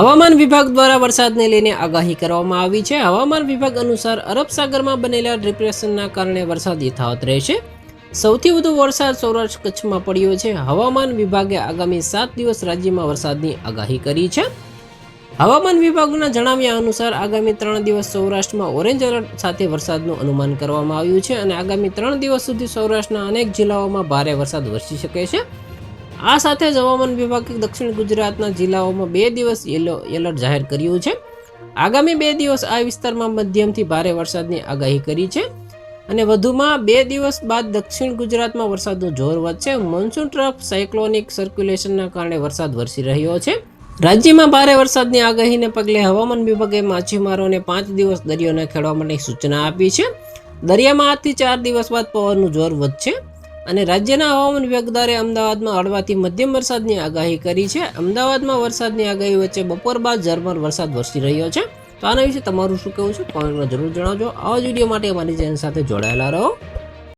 હવામાન વિભાગ દ્વારા વરસાદને લઈને આગાહી કરવામાં આવી છે. હવામાન વિભાગ અનુસાર અરબ સાગરમાં બનેલા ડિપ્રેશનના કારણે વરસાદ યથાવત રહેશે. સૌથી વધુ વરસાદ સૌરાષ્ટ્ર કચ્છમાં પડ્યો છે. હવામાન વિભાગે આગામી સાત દિવસ રાજ્યમાં વરસાદની આગાહી કરી છે. હવામાન વિભાગના જણાવ્યા અનુસાર આગામી ત્રણ દિવસ સૌરાષ્ટ્રમાં ઓરેન્જ એલર્ટ સાથે વરસાદનું અનુમાન કરવામાં આવ્યું છે અને આગામી ત્રણ દિવસ સુધી સૌરાષ્ટ્રના અનેક જિલ્લાઓમાં ભારે વરસાદ વરસી શકે છે. આ સાથે જ હવામાન વિભાગે દક્ષિણ ગુજરાતના જિલ્લાઓમાં બે દિવસ યલો એલર્ટ જાહેર કર્યું છે. આગામી બે દિવસ આ વિસ્તારમાં મધ્યમથી ભારે વરસાદની આગાહી કરી છે અને વધુમાં બે દિવસ બાદ દક્ષિણ ગુજરાતમાં વરસાદનું જોર વધશે. મોન્સૂન ટ્રફ સાયક્લોનિક સર્ક્યુલેશનના કારણે વરસાદ વરસી રહ્યો છે. રાજ્યમાં ભારે વરસાદની આગાહીને પગલે હવામાન વિભાગે માછીમારોને પાંચ દિવસ દરિયો ન ખેડવા માટે સૂચના આપી છે. દરિયામાં આજથી ચાર દિવસ બાદ પવનનું જોર વધશે. અને રાજ્યના હવામાન વિભાગ દ્વારા અમદાવાદમાં હળવાથી મધ્યમ વરસાદની આગાહી કરી છે. અમદાવાદમાં વરસાદની આગાહી વચ્ચે બપોર બાદ ઝરમર વરસાદ વરસી રહ્યો છે. તો આના વિશે તમારું શું કહેવું છે? કોમેન્ટમાં જરૂર જણાવજો. આવા જ વીડિયો માટે અમારી ચેનલ સાથે જોડાયેલા રહો.